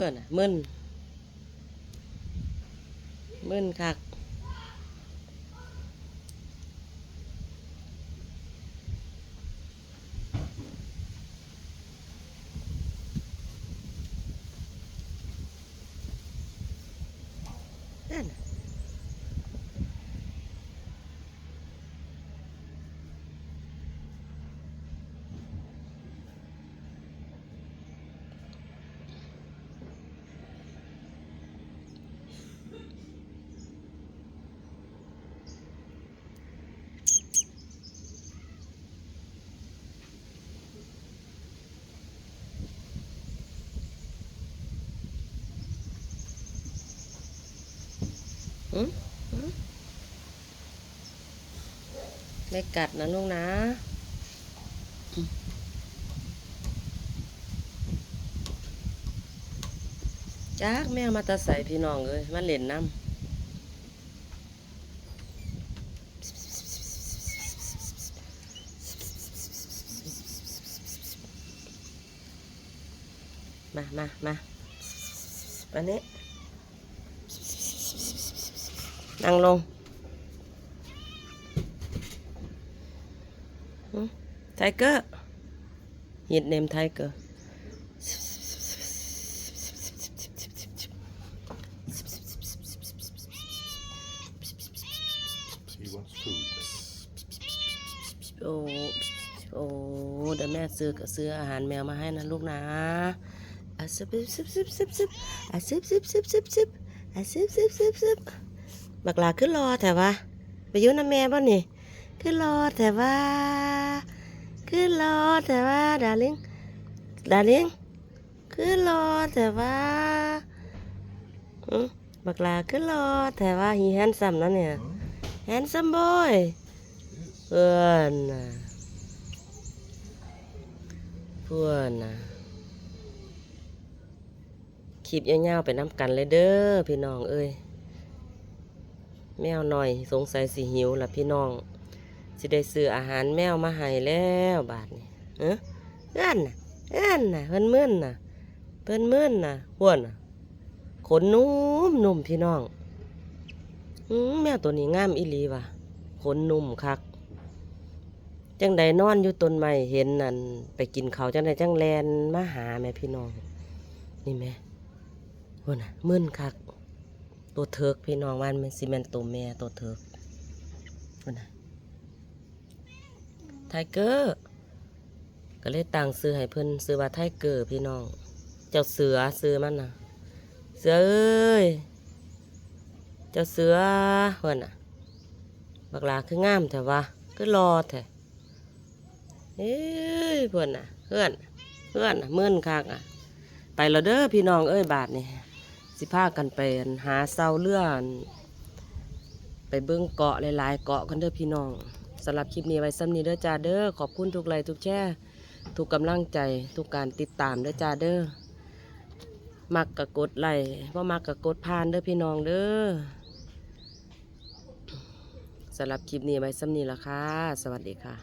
พื่อนะมึนมึนคักนั่น ไม่กัดนะลูกนะจักแม่มาตาใส่พี่น้องเลยมาเล่นน้ำมามามาอันนี้ นั่งลงไทเกอร์ยิดเนมไทเกอร์ He wants food. โอ้โอ้เดี๋ยวแม่ซื้อก็ซื้ออาหารแมวมาให้นะลูกนะอะซึบซึบซึบซึบซึบอะซึบซึบซึบซึบซึบอะซึบซึบซึบซึบ บักลาขึ้นรอแต่ว่าไปยุ่น้ำแม่บ่นี่ขึ้นรอแต่ว่า ขึ้นรอแต่ว่าดาลิงดาลิงขึ้นรอแต่ว่าบักลาขึ้นรอแต่ว่าฮีแฮนซัมนะเนี่ยแฮนซัมบอยเพื่อนนะเพื่อนนะคลิปยาวๆไปน้ำกันเลยเด้อพี่น้องเอ้ย แมวหน่อยสงสัยสิหิวล่ะพี่น้องสิได้ซื้ออาหารแมวมาให้แล้วบาทนี่เอ้อเอื้อนน่ะเอื้อนน่ะเพิ่นเมื่นน่ะเพิ่นเมื่นน่ะพวนน่ะขนนุ่มนุ่มพี่น้องอืมแมวตัวนี้งามอีหลีว่ะขนนุ่มคักจังใดนอนอยู่ต้นไม้เห็นนั่นไปกินเขาจังใดจังแลนมาหาแม่พี่น้อง นี่แม่ว่าน่ะมึนคัก ตัวเถิกพี่น้องวันมันซีเมนตัวแม่ตัวเถิกนะไทเกอร์ก็เลยต่างซื้อให้เพิ่นซื้อว่าไทเกอร์พี่น้อง เจ้าเสือซื้อมันน่ะเสือเอ้ยเจ้าเสือเพิ่นน่ะบักลาคืองามแต่ว่าคือรอแท้เอ้ยเพิ่อนน่ะเพื่อนเพื่อนน่ะมื่นคักอะ ไปแล้วเด้อพี่น้องเอ้ยบาทนี่ สิพากันไปหาเสาเรืออั่นไปเบิ่งเกาะหลายๆ เกาะกันเด้อพี่น้องสำหรับคลิปนี้ไว้ซ้ำนี้เด้อจ้าเด้อขอบคุณทุกไลค์ทุกแชร์ทุกกำลังใจทุกการติดตามเด้อจ้าเด้อมักกะกดไลค์ว่ามักกะกดผ่านเด้อพี่น้องเด้อสำหรับคลิปนี้ไว้ซ้ำนี้ละค่ะ สวัสดีค่ะ